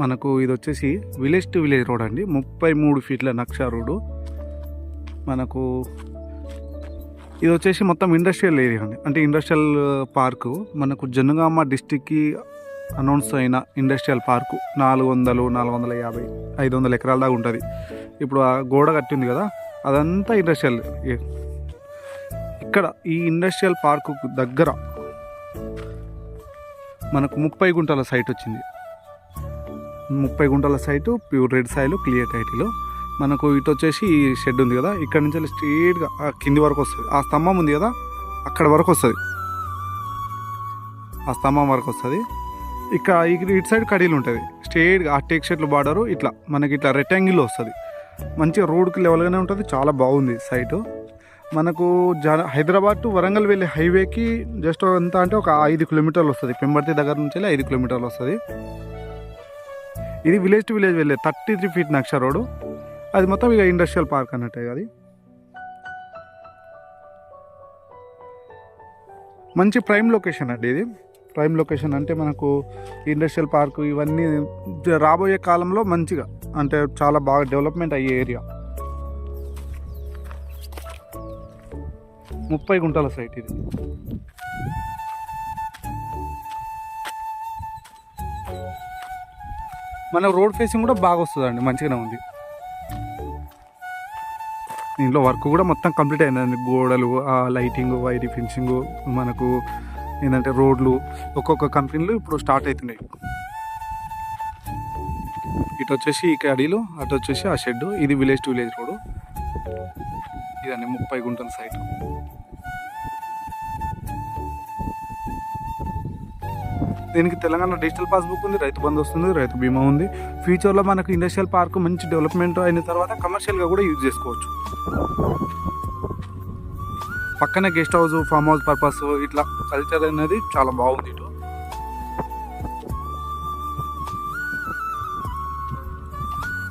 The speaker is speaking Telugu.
మనకు ఇది వచ్చేసి విలేజ్ టు విలేజ్ రోడ్ అండి. ముప్పై మూడు ఫీట్ల నక్ష రోడ్డు మనకు ఇది వచ్చేసి మొత్తం ఇండస్ట్రియల్ ఏరియా అండి. అంటే ఇండస్ట్రియల్ పార్కు uh, మనకు జనగామ డిస్టిక్కి అనౌన్స్ అయిన ఇండస్ట్రియల్ పార్కు నాలుగు వందలు నాలుగు వందల యాభై ఐదు వందల ఎకరాల దాకా ఉంటుంది. ఇప్పుడు ఆ గోడ కట్టింది కదా అదంతా ఇండస్ట్రియల్ ఇక్కడ ఈ ఇండస్ట్రియల్ పార్కు దగ్గర మనకు ముప్పై గుంటల సైట్ వచ్చింది. ముప్పై గుంటల సైటు ప్యూర్ రెడ్ సాయిలు క్లియర్ టైటిలో. మనకు ఇటు వచ్చేసి ఈ షెడ్ ఉంది కదా ఇక్కడ నుంచి స్ట్రీట్గా ఆ కింది వరకు వస్తుంది. ఆ స్తంభం ఉంది కదా అక్కడ వరకు వస్తుంది. ఆ స్తంభం వరకు వస్తుంది. ఇక్కడ ఇటు సైడ్ కడీలు ఉంటుంది. స్ట్రేట్గా ఆ టేక్ షెడ్లు బార్డరు ఇట్లా మనకి ఇట్లా రెక్టాంగిల్ వస్తుంది. మంచిగా రోడ్కి లెవెల్గానే ఉంటుంది చాలా బాగుంది సైటు. మనకు జ హైదరాబాద్ టు వరంగల్ వెళ్ళే హైవేకి జస్ట్ ఎంత అంటే ఒక ఐదు కిలోమీటర్లు వస్తుంది. పెంబర్తి దగ్గర నుంచి వెళ్ళి ఐదు కిలోమీటర్లు వస్తుంది. ఇది విలేజ్ టు విలేజ్ వెళ్ళే థర్టీ త్రీ ఫీట్ నక్ష రోడ్ అది మొత్తం ఇక ఇండస్ట్రియల్ పార్క్ అన్నట్టే అది. మంచి ప్రైమ్ లొకేషన్ అండి ఇది. ప్రైమ్ లొకేషన్ అంటే మనకు ఇండస్ట్రియల్ పార్క్ ఇవన్నీ రాబోయే కాలంలో మంచిగా అంటే చాలా బాగా డెవలప్మెంట్ అయ్యే ఏరియా ముప్పై గుంటల సైట్ ఇది. మన రోడ్ ఫేసింగ్ కూడా బాగా వస్తుందండి మంచిగానే ఉంది. దీంట్లో వర్క్ కూడా మొత్తం కంప్లీట్ అయిందండి గోడలు ఆ లైటింగ్ వైరీ ఫినిషింగ్ మనకు ఏంటంటే రోడ్లు ఒక్కొక్క కంపెనీలు ఇప్పుడు స్టార్ట్ అవుతున్నాయి. ఇటు వచ్చేసి ఈ కడీలు అటు వచ్చేసి ఆ షెడ్ ఇది విలేజ్ టు విలేజ్ రోడ్ ఇదండి ముప్పై గుంటల సైట్. దీనికి తెలంగాణ డిజిటల్ పాస్బుక్ ఉంది రైతు బంధు వస్తుంది రైతు బీమా ఉంది. ఫ్యూచర్లో మనకు ఇండస్ట్రియల్ పార్క్ మంచి డెవలప్మెంట్ అయిన తర్వాత కమర్షియల్గా కూడా యూజ్ చేసుకోవచ్చు. పక్కనే guest house farm house purpose ఇట్లా కల్చర్ అనేది చాలా బాగుంది ఇటు.